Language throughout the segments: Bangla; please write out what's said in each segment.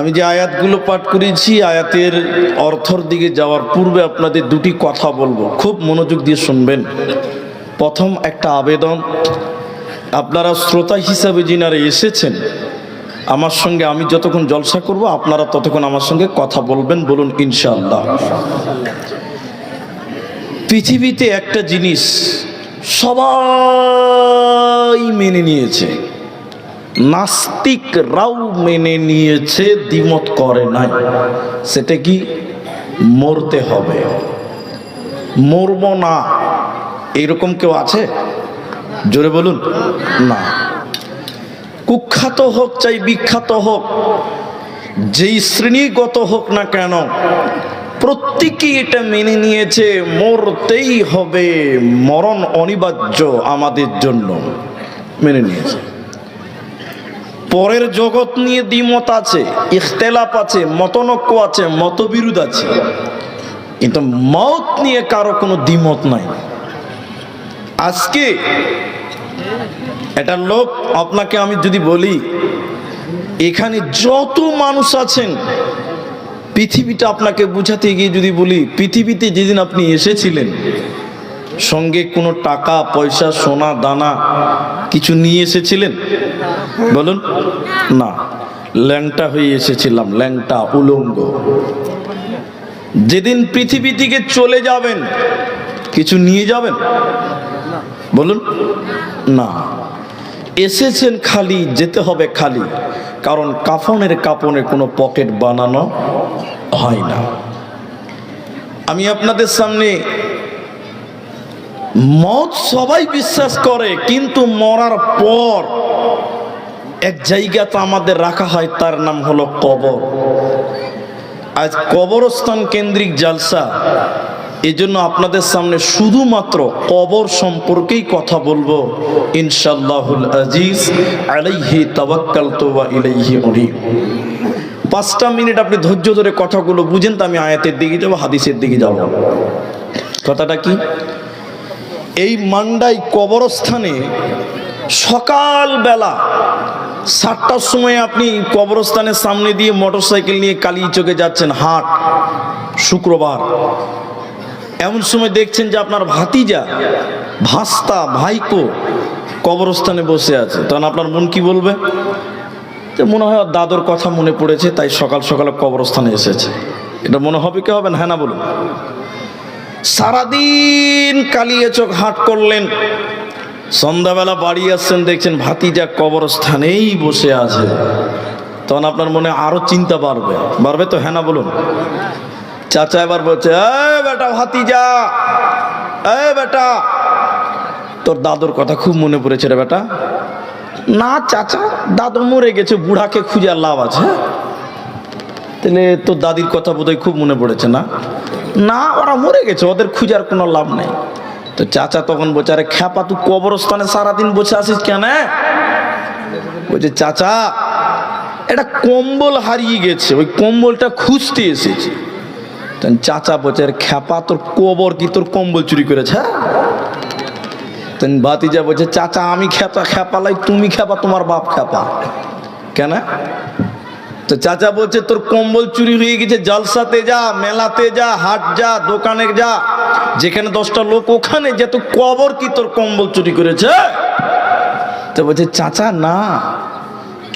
আমি যে আয়াতগুলো পাঠ করেছি, আয়াতের অর্থর দিকে যাওয়ার পূর্বে আপনাদের দুটি কথা বলব। খুব মনোযোগ দিয়ে শুনবেন। প্রথম একটা আবেদন, আপনারা শ্রোতা হিসাবে যিনারা এসেছেন, আমার সঙ্গে আমি যতক্ষণ জলসা করব, আপনারা ততক্ষণ আমার সঙ্গে কথা বলবেন, বলুন ইনশাআল্লাহ। পৃথিবীতে একটা জিনিস সবাই মেনে নিয়েছে। নাস্তিকরাও মেনে নিয়েছে, দ্বিমত করে নাই। সেটা কি? মরতে হবে। মরব না। এইরকম কেউ আছে? জোরে বলুন। না। কুখ্যাত হোক চাই বিখ্যাত হোক, যেই শ্রেণীগত হোক না কেন, প্রত্যেকেই এটা মেনে নিয়েছে, মরতেই হবে। মরণ অনিবার্য আমাদের জন্য। মেনে নিয়েছে। পরের জগৎ নিয়ে দ্বিমত আছে ইখতেলাপ আছে, মতনক্য আছে, মতবিরোধ আছে। কিন্তু মত নিয়ে কারও কোনো দ্বিমত নাই। আজকে একটা লোক আপনাকে আমি যদি বলি, এখানে যত মানুষ আছেন, পৃথিবীটা আপনাকে বুঝাতে গিয়ে যদি বলি, পৃথিবীতে যেদিন আপনি এসেছিলেন সঙ্গে কোনো টাকা, পয়সা, সোনা, দানা কিছু নিয়ে এসেছিলেন? বলুন। না, ল্যাংটা হয়ে এসেছিলাম, ল্যাংটা, উলঙ্গ। যেদিন পৃথিবী থেকে চলে যাবেন, কিছু নিয়ে যাবেন? বলুন। না, এসেছেন খালি, যেতে হবে খালি। কারণ কাফনের কাপনে কোনো পকেট বানানো হয় না। আমি আপনাদের সামনে মত সবাই বিশ্বাস করে, কিন্তু মরার পর এক জায়গাতে আমাদের রাখা হয়, তার নাম হলো কবর। আজ কবরস্থান কেন্দ্রিক জালসা, এজন্য আপনাদের সামনে শুধুমাত্র কবর সম্পর্কেই কথা বলব। ইনশাল্লাহুল আজিজ, আলাইহি তাওয়াক্কালতু ওয়া ইলাইহি উনিব। পাঁচটা মিনিট আপনি ধৈর্য ধরে কথাগুলো বুঝেন, তো আমি আয়াতের দিকে যাব, হাদিসের দিকে যাব। কথাটা কি? এই মান্ডাই কবরস্থানে সকালবেলা সাতটার সময় আপনি কবরস্থানের সামনে দিয়ে মোটরসাইকেল নিয়ে কালী চোখে যাচ্ছেন, হাট, শুক্রবার। এমন সময় দেখছেন যে আপনার ভাতিজা, ভাস্তা ভাইকো কবরস্থানে বসে আছে। তখন আপনার মন কি বলবে? যে মনে হয় দাদর কথা মনে পড়েছে, তাই সকাল সকালে কবরস্থানে এসেছে। এটা মনে হবে কি হবে না? হ্যাঁ না বলুন। সারাদিন কালিয়ে চোখ হাট করলেন। সন্ধ্যাবেলা বাড়ি আসছেন, দেখছেন ভাতিজা কবরস্থানেই বসে আছে। তখন আপনার মনে আরও চিন্তা বাড়বে। বাড়বে তো হ্যাঁ না বলুন? চাচা এবার বলছে বেটা ভাতিজা এ বেটা। তোর দাদুর কথা খুব মনে পড়েছে রে বেটা। না চাচা, দাদু মরে গেছে, বুড়াকে খুঁজে লাভ আছে। তাহলে তোর দাদির কথা বোধহয় খুব মনে পড়েছে না? না, ওরা মরে গেছে, ওদের খুঁজার কোনো লাভ নেই। তো চাচা তখন বলছে, আরে খ্যাপা, তুই কবরস্থানে সারাদিন বসে আসিস কেন বলছে, চাচা এটা কম্বল হারিয়ে গেছে, ওই কম্বলটা খুঁজতে এসেছি। চাচা বলছে খ্যাপা, তোর কবর কি, তোর কম্বল চুরি করেছে হ্যাঁ? বাতিজা বলছে, চাচা, আমি খ্যাপা খ্যাপালাই তুমি খ্যাপা, তোমার বাপ খ্যাপা। কেন? তো চাচা বলছে, তোর কম্বল চুরি হয়ে গেছে, জলসাতে যা, মেলাতে যা, হাট যা, দোকানে যা। যেখানে দশটা লোক, ওখানে যে। তোর কবর কি তোর কম্বল চুরি করেছে? তো বলছে, চাচা, না।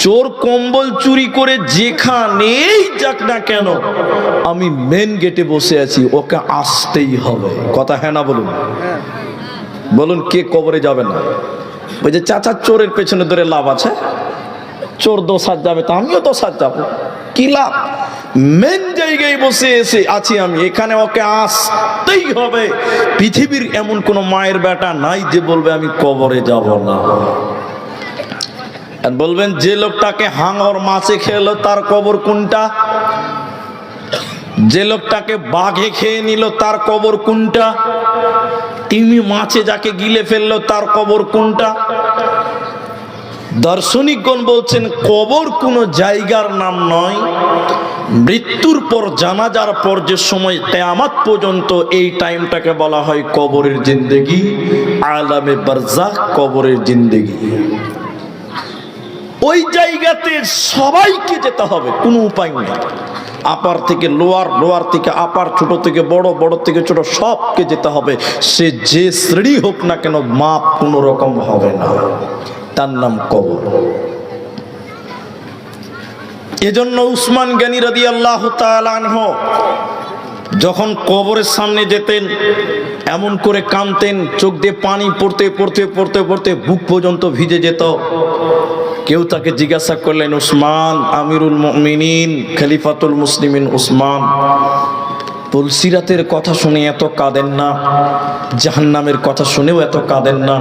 চোর কম্বল চুরি করে যেখানেই যাক না কেন, আমি মেন গেটে বসে আছি, ওকে আসতেই হবে। কথা হ্যাঁ না বলুন? বলুন, কে কবরে যাবে না? বলছে, চাচা, চোরের পেছনে ধরে লাভ আছে? চোর দোসার যাবে তো, আমিও দোসার যাব। কি লাভ? মেন জায়গায় বসে এসে আছি আমি, এখানে ওকে আসতেই হবে। পৃথিবীর এমন কোন মায়ের বেটা নাই যে বলবে, আমি কবরে যাব না। আর বলবেন, যে লোকটাকে হাঙর মাছে খেলো, তার কবর কোনটা? যে লোকটাকে বাঘে খেয়ে নিল, তার কবর কোনটা? তিমি মাছে যাকে গিলে ফেলল, তার কবর কোনটা? দার্শনিকগণ বলছেন, কবর কোনো জায়গার নাম নয়। মৃত্যুর পর, জানাজার পর যে সময়, কেয়ামাত পর্যন্ত এই টাইমটাকে বলা হয় কবরের জিন্দেগি। আলামে বারজাখ কবরের জিন্দেগি। ওই জায়গাতে সবাইকে যেতে হবে, কোনো উপায় নেই। আপার থেকে লোয়ার লোয়ার থেকে আপার, ছোট থেকে বড় বড় থেকে ছোট, সবকে যেতে হবে। সে যে শ্রেণি হোক না কেন, মাপ কোনো রকম হবে না। তার নাম কবর। এজন্য উসমান জ্ঞানী রাদি আল্লাহ তালানহ যখন কবরের সামনে যেতেন, এমন করে কানতেন চোখ দিয়ে পানি পড়তে পড়তে পড়তে পড়তে বুক পর্যন্ত ভিজে যেত। কেউ তাকে জিজ্ঞাসা করলেন, উসমান আমিরুল মিনিন খলিফাতুল মুসলিমিন উসমান। তুলসিরাতের কথা শুনে এত কাঁদেন না, জাহান্নামের কথা শুনেও এত কাঁদেন না,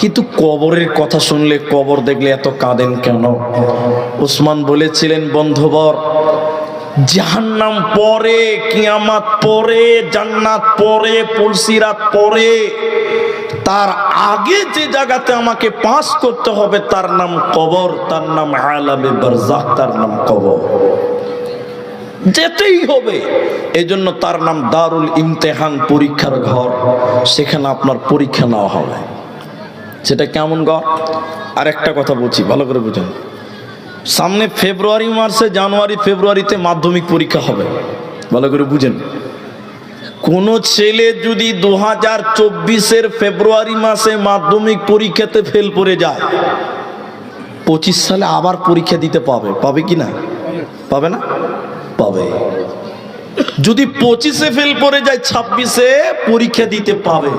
কিন্তু কবরের কথা শুনলে কবর দেখলে এত কাঁদেন কেন? উসমান বলেছিলেন, বন্ধুবর, জাহান্নাম পরে, কিয়ামাত পরে, জান্নাত পরে পুলসিরাত পরে, তার আগে যে জায়গাতে আমাকে পাস করতে হবে, তার নাম কবর, তার নাম আলামে বারজাখ তার নাম কবর। যেতেই হবে। এজন্য তার নাম দারুল ইমতেহান পরীক্ষার ঘর। সেখানে আপনার পরীক্ষা নেওয়া হবে। সেটা কেমন ঘর? আর একটা কথা বলছি, ভালো করে বুঝেন। সামনে ফেব্রুয়ারি মাসে জানুয়ারি, ফেব্রুয়ারিতে মাধ্যমিক পরীক্ষা হবে। ভালো করে বুঝেন। কোন ছেলে যদি দু হাজার চব্বিশের ফেব্রুয়ারি মাসে মাধ্যমিক পরীক্ষাতে ফেল করে যায়, পঁচিশ সালে আবার পরীক্ষা দিতে পাবে। পাবে কি না? পাবে না? পাবে। যদি পঁচিশে ফেল করে যায়, ছাব্বিশে পরীক্ষা দিতে পাবে।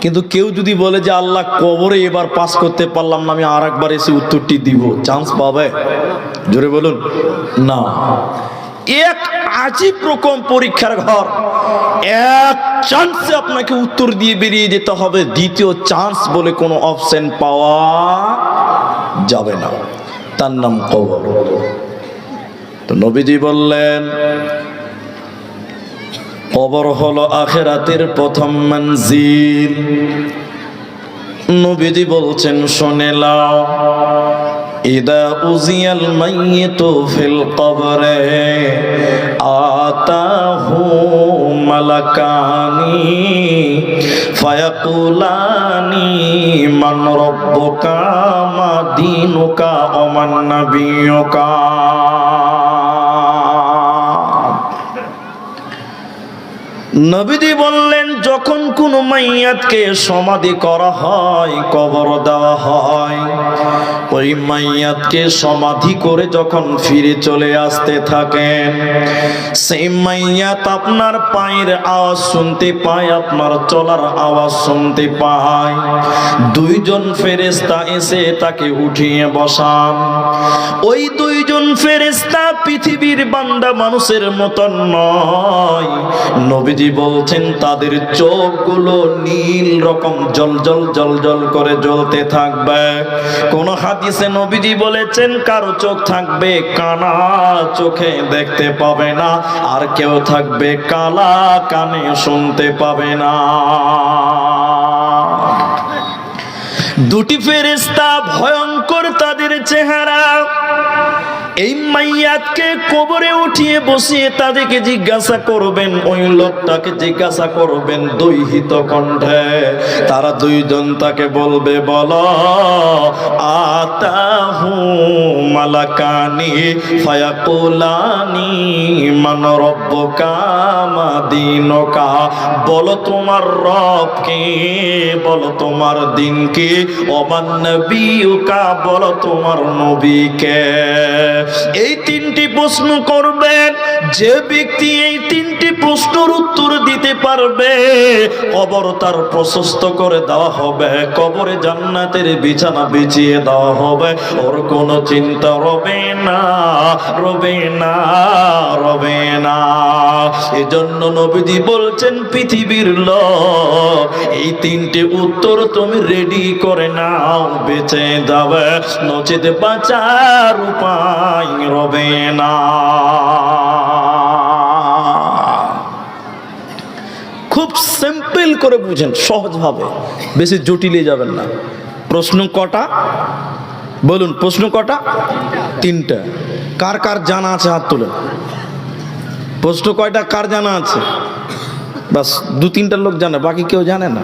কিন্তু কেউ যদি বলে যে, আল্লাহ, কবরে এবার পাস করতে পারলাম না, আমি আর একবার এসে উত্তরটি দিব। চান্স পাবে? জোরে বলুন। না। এক আজীব রকম পরীক্ষার ঘর। এক চান্সে আপনাকে উত্তর দিয়ে বেরিয়ে যেতে হবে। দ্বিতীয় চান্স বলে কোনো অপশন পাওয়া যাবে না। তার নাম কবর। তো নবীজি বললেন, কবর হলো আখেরাতের প্রথম মঞ্জিল। নবীজি বলছেন, শোনে লাও ইদা উজিয়াল মাইয়িতু ফিল কবরে, আতাহু মালাকানি, ফায়াকুলানি, মান রব্বুকা মা দীনুকা ওয়া মান নাবিয়ুকা। নবীজি বললেন, যখন কোন মাইয়াতকে সমাধি করা হয়, কবর দেওয়া হয়, ওই মাইয়াতকে সমাধি করে যখন ফিরে চলে আসতে থাকেন, সেই মাইয়াত আপনার পায়ের আওয়াজ শুনতে পায়, আপনার চলার আওয়াজ শুনতে পায়। দুইজন ফেরেস্তা এসে তাকে উঠিয়ে বসান। ওই দুইজন ফেরেস্তা পৃথিবীর বান্দা মানুষের মতন নয়। নবীজি বলছেন, তাদের চোখগুলো নীল রকম জল জল জল জল করে জ্বলতে থাকবে। কোন হাদিসে নবীজি বলেছেন, কারও চোখ থাকবে কানা, চোখে দেখতে পাবে না। আর কেউ থাকবে কালা, কানে শুনতে পাবে না। দুটি ফেরেস্তা ভয়ঙ্কর তাদের চেহারা। এই মাইয়াতকে কবরে উঠিয়ে বসিয়ে তাদেরকে জিজ্ঞাসা করবেন, ওই লোকটাকে জিজ্ঞাসা করবেন দৈহিত কণ্ঠে। তারা দুইজন তাকে বলবে, বল, আতাহু মালাকানি ফায়াকুলানি মান রব্বুকা দীনুকা বলো তোমার রব কে, বলো তোমার দিন কে ওমান নবিয়ুকা বলো তোমার নবীকে এই তিনটি প্রশ্ন করবেন। যে ব্যক্তি এই তিনটি প্রশ্নের উত্তর দিতে পারবে, কবর তার প্রশস্ত করে দেওয়া হবে, কবরে জান্নাতের বিছানা বিছিয়ে দেওয়া হবে। ওর কোনো চিন্তা রবে না রবে না রবে না। এজন্য নবীজি বলছেন, পৃথিবীর লোক, এই তিনটি উত্তর তুমি রেডি করে নাও বেঁচে যাবে নচেত বাঁচার উপায় রবে না খুব সিম্পল করে বুঝেন, সহজভাবে। বেশি জটিলে যাবেন না। প্রশ্ন কটা? বলুন, প্রশ্ন কটা? তিনটা। কার কার জানা আছে হাত তুলেন? প্রশ্ন কয়টা? কার জানা আছে? বাস, দু তিনটা লোক জানে, বাকি কেউ জানে না?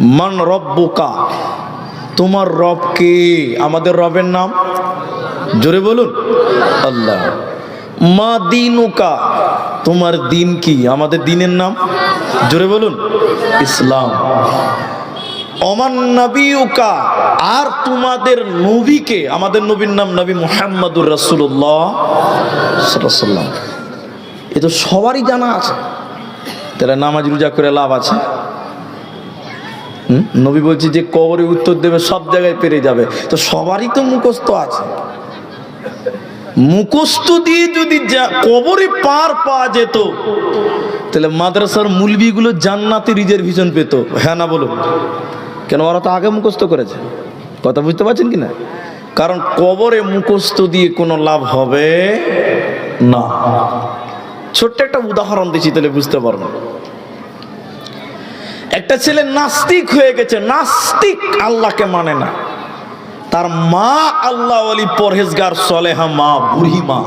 মান রব বোকা তোমার রব কে? আমাদের রবের নাম? জোরে বলুন। আল্লাহ। মা দিনুকা। তোমার দিন কি? আমাদের দিনের নাম? জোরে বলুন। ইসলাম। অমান নবীকা আর তোমাদের নবীকে, আমাদের নবীর নাম নবী মোহাম্মদুর রাসূলুল্লাহ সাল্লাম এ তো সবারই জানা আছে। তাহলে নামাজ রোজা করে লাভ আছে? নবী বলছি যে কবরে উত্তর দেবে, সব জায়গায় পেরে যাবে। তো সবারই তো মুখস্থ আছে। মুখস্থ দিয়ে যদি কবরে পার পাওয়া যেত, তাহলে মাদ্রাসার মুলবিগুলো জান্নাতে রিজার্ভেশন পেত। হ্যাঁ না বলুন কেন ওরা তো আগে মুখস্থ করেছে? কথা বুঝতে পারছেন কি না কারণ কবরে মুখস্থ দিয়ে কোনো লাভ হবে না। ছোট্ট একটা উদাহরণ দিচ্ছি, তাহলে বুঝতে পারব। একটা ছেলে নাস্তিক হয়ে গেছে, নাস্তিক আল্লাহকে মানে না। তার মা আল্লাহ আলী পরহেজগার সলেহা, মা বুড়ি মা।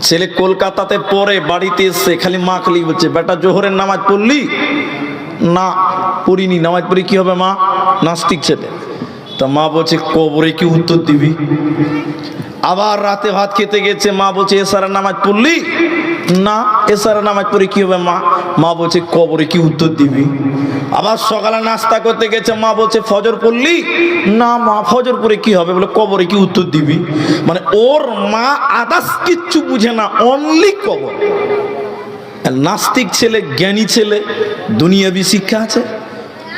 ছেলে কলকাতাতে পড়ে, বাড়িতে এসে খালি মা খালি বলছে, বেটা, জোহরের নামাজ পড়লি? না, পড়িনি। নামাজ পড়ি কি হবে মা? নাস্তিক ছেলে। তা মা বলছে, কবরে কি উত্তর দিবি? আবার রাতে ভাত খেতে গেছে। মা বলছে এসারা নামাজ পড়লি? না এসারা নামাজ পড়ে কি হবে মা? মা বলছে, কবরে কি উত্তর দিবি? আবার সকালে নাস্তা করতে গেছে, মা বলছে, ফজর পড়লি? না মা, ফজর পরে কি হবে? বলে, কবরে কি উত্তর দিবি? মানে ওর মা আদাস কিচ্ছু বুঝে না অনলি কবর। নাস্তিক ছেলে, জ্ঞানী ছেলে, দুনিয়াবি শিক্ষা আছে।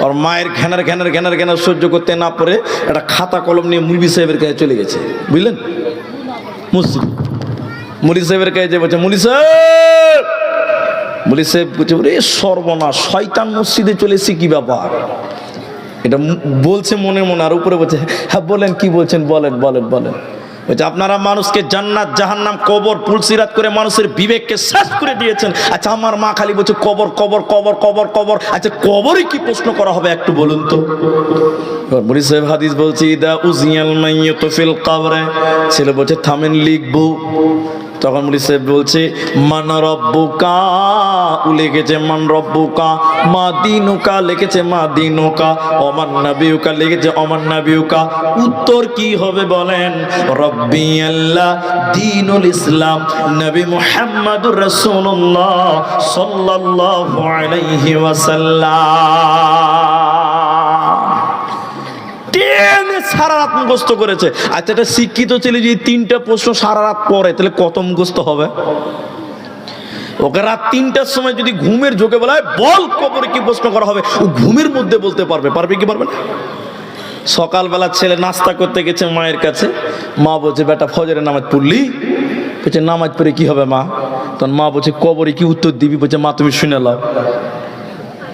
ওর মায়ের ঘ্যানার ঘ্যানার ঘ্যানার ঘ্যানার সহ্য করতে না পারে, একটা খাতা কলম নিয়ে মুরবি সাহেবের কাছে চলে গেছে। বুঝলেন? মুসলিম। মুলি সাহেবের কাছে যে বলছে, মুলি সাহেব! মুলি সাহেব বলছে রে সর্বনাশ, শয়তান মসজিদে চলে এসেছি, কি ব্যাপার? এটা বলছে মনে মনে, আর উপরে বলছে হ্যাঁ বলেন, কি বলছেন, বলেন বলেন বলেন। বলছে, আপনারা মানুষকে জান্নাত, জাহান্নাম, কবর, পুলসিরাত করে মানুষের বিবেককে শেষ করে দিয়েছেন। আচ্ছা আমার মা খালি বলছে, কবর কবর কবর কবর কবর। আচ্ছা কবরে কি প্রশ্ন করা হবে একটু বলুন তো? মুড়ি সাহেব হাদিস বলছি দা উজিয়াল মাইয়াতু ফিল কবরে। ছেলে বলছে, থামেন, লিখব। তখন মুড়ি সাহেব বলছে, মান রব্বুকা? উ লিখেছে, মান রব্বুকা? মা দিনুকা? লিখেছে, মা দিনুকা। অমান নাবিউকা? লিখেছে, অমান নাবিউকা। উত্তর কি হবে বলেন, রব্বি আল্লাহ দিনুল ইসলাম, নবী মুহাম্মাদুর রাসূলুল্লাহ সাল্লাল্লাহু আলাইহি ওয়াসাল্লাম। সারা রাত মুখস্থ করেছে। আচ্ছা একটা শিক্ষিত ছেলে যদি তিনটা প্রশ্ন সারা রাত পড়ে, তাহলে কত মুখস্থ হবে? ওকে রাত তিনটার সময় যদি ঘুমের ঝোঁকে বলা হয়, বল কবরে কি প্রশ্ন করা হবে? ও ঘুমের মধ্যে বলতে পারবে পারবে কি পারবে না? সকালবেলা ছেলে নাস্তা করতে গেছে মায়ের কাছে। মা বলছে, বেটা, ফজরের নামাজ পড়লি? বলছে, নামাজ পড়ে কি হবে মা? তখন মা বলছে, কবরে কি উত্তর দিবি? বলছে, মা, তুমি শুনে লাও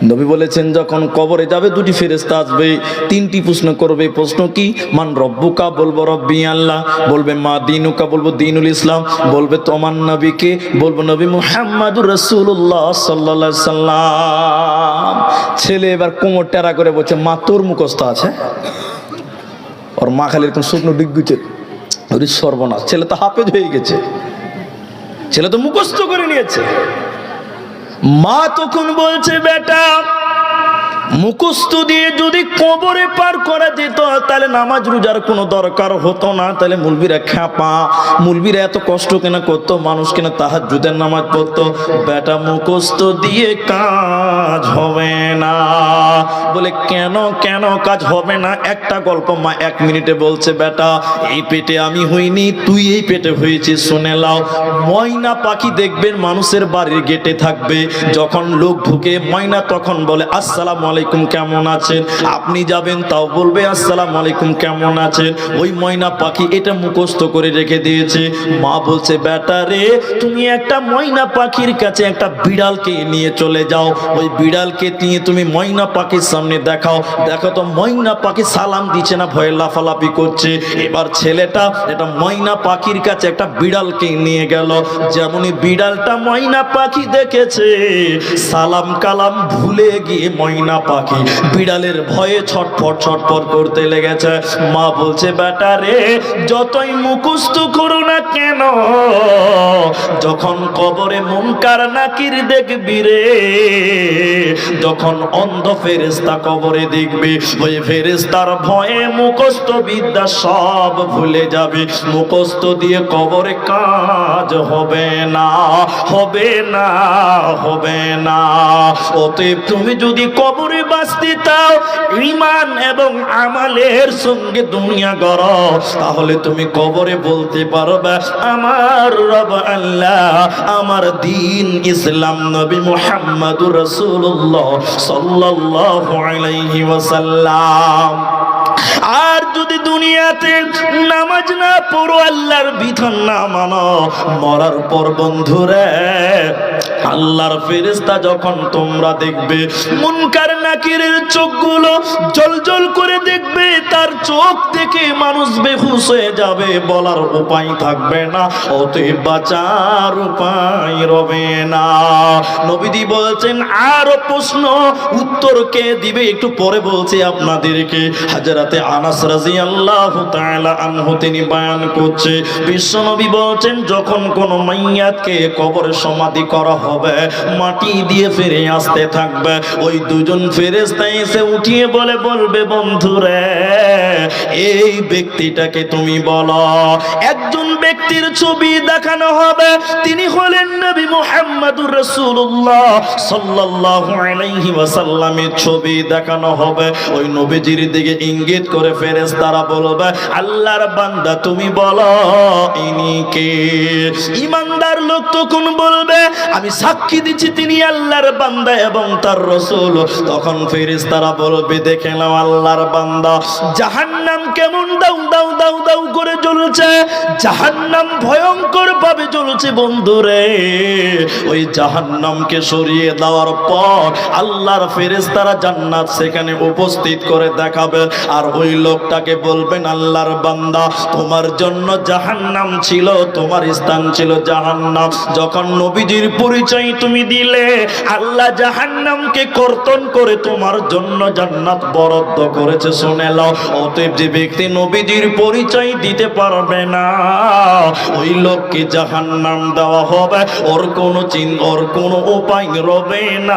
নবী বলেছেন, যখন কবরে যাবে, দুটি ফেরেস্তা আসবে, তিনটি প্রশ্ন করবে, প্রশ্ন কি? মান রব্বুকা? বলব রব্বি আল্লাহ। বলবে, মা দিনুকা? বলব দিনুল ইসলাম। বলবে তোমার নবীকে? বলব, নবী মুহাম্মাদুর রাসূলুল্লাহ সাল্লাল্লাহু আলাইহি সাল্লাম ছেলে এবার কোমর টেরা করে বলছে, মা, তোর মুখস্থ আছে? ওর মা খালি এরকম শুকনো ডিগুছে ওরে সর্বনাশ, ছেলে তো হাফেজ হয়ে গেছে। ছেলে তো মুখস্থ করে নিয়েছে। মা তখন বলছে বেটা মুখস্থ দিয়ে যদি কবরে পার করা যেত, তাহলে নামাজ রোজার কোনো দরকার হতো না। তাহলে মুলবিরা খ্যাপা। মুলবিরা এত কষ্ট কেনা করতো? মানুষ কেন তাহার জুদের নামাজ পড়তো? বেটা, মুখস্থ দিয়ে কাজ হবে না। বলে, কেন কেন কাজ হবে না? একটা গল্প মা এক মিনিটে বলছে, বেটা, এই পেটে আমি হইনি, তুই এই পেটে হয়েছিস, শুনে লাও ময়না পাখি দেখবেন মানুষের বাড়ির গেটে থাকবে। যখন লোক ঢুকে, ময়না তখন বলে, আসসালামু আলাইকুম, কেমন আছেন? আপনি যাবেন তাও বলবে, আসসালামু আলাইকুম, কেমন আছেন? ওই ময়না পাখি এটা মুখস্থ করে রেখে দিয়েছে। মা বলছে বেটা রে, তুমি একটা ময়না পাখির কাছে একটা বিড়ালকে নিয়ে চলে যাও। ওই বিড়ালকে নিয়ে তুমি ময়না পাখির সামনে দেখাও। দেখো তো, ময়না পাখি সালাম দিচ্ছে না, ভয়ে লাফালাফি করছে। এবার ছেলেটা এটা ময়না পাখির কাছে একটা বিড়ালকে নিয়ে গেল। যেমনই বিড়ালটা ময়না পাখি দেখেছে সালাম কালাম ভুলে গিয়ে ময়না পাখি বিড়ালের ভয়ে ছটফট ছটফট করতে লেগেছে। মা বলছে, বেটা রে, যতই মুখস্থ করো না কেন, যখন কবরে মুনকার নাকির দেখবি রে, যখন অন্ধ ফেরেস্তা কবরে দেখবে, ওই ফেরেস্তার ভয়ে মুখস্থ বিদ্যা সব ভুলে যাবে। মুখস্থ দিয়ে কবরে কাজ হবে না হবে না হবে না। অতএব তুমি যদি কবরে বাঁচতে চাও ইমান এবং আমালের সঙ্গে দুনিয়া গড় তাহলে তুমি কবরে বলতে পারবে, আমার রব আল্লাহ, আমার দিন ইসলাম নবী মোহাম্মদ রসুল্লাহ ওয়াসাল্লাম। আর যদি দুনিয়াতে নামাজ না পড়ো, আল্লাহর বিধান না মানো, মরার পর বন্ধুরে, আল্লাহর ফেরেস্তা যখন তোমরা দেখবে, মুনকার নাকিরের চোখগুলো জল জল করে দেখবে, তার চোখ থেকে মানুষ বেহুশ হয়ে যাবে, বলার উপায় থাকবে না, অতএব বাঁচার উপায় রবে না। নবীদি বলছেন, আরও প্রশ্ন, উত্তর কে দিবে? একটু পরে বলছি আপনাদেরকে হাজারাতে আনাস রাদিয়াল্লাহু তাআলা আনহু তিনি করছে, বিশ্বনবী বলছেন, যখন কোন মাইয়াতকে কবরে সমাধি করা হবে, মাটি দিয়ে ফিরে আসতে থাকবে, ওই দুজন এসে উঠিয়ে বলে, বলবে, বন্ধুরে, এই ব্যক্তিটাকে তুমি বলো, একজন ব্যক্তির ছবি দেখানো হবে, তিনি হলেন নবী মুহাম্মদুর রাসূলুল্লাহ সাল্লাল্লাহু আলাইহি ওয়াসাল্লামের ছবি দেখানো হবে। ওই নবীজির দিকে ইঙ্গিত করে ফেরেশতারা বলবে, আল্লাহর বান্দা তুমি বলো, ইনি কে? ইমানদার লোক তখন বলবে, আমি সাক্ষী দিচ্ছি তিনি আল্লাহর বান্দা এবং তার রসুল। তখন ফেরেশতারা বলবে, দেখে নাও আল্লাহর বান্দা, জাহান্নাম কেমন দাউ দাউ দাউ দাউ করে জ্বলছে। জাহান্নাম ভয়ঙ্কর ভাবে জ্বলছে বন্ধুরে। ওই জাহান্নামকে সরিয়ে দেওয়ার পর আল্লাহর ফেরেশতারা জান্নাত সেখানে উপস্থিত করে দেখাবে। আর ওই লোকটাকে বলবেন, আল্লাহর বান্দা, তোমার জন্য জাহান্নাম ছিল, তোমার স্থান ছিল জাহান্নাম। যখন নবীজির পরিচয় তুমি দিলে, আল্লাহ জাহান্নামকে কর্তন করে তোমার জন্য জান্নাত বরাদ্দ করেছে, শুনে নাও। অতএব যে ব্যক্তি নবীজির পরিচয় দিতে পারবে না, ওই লোককে জাহান্নাম দেওয়া হবে। ওর কোনো চিন, ওর কোনো উপায় রবে না।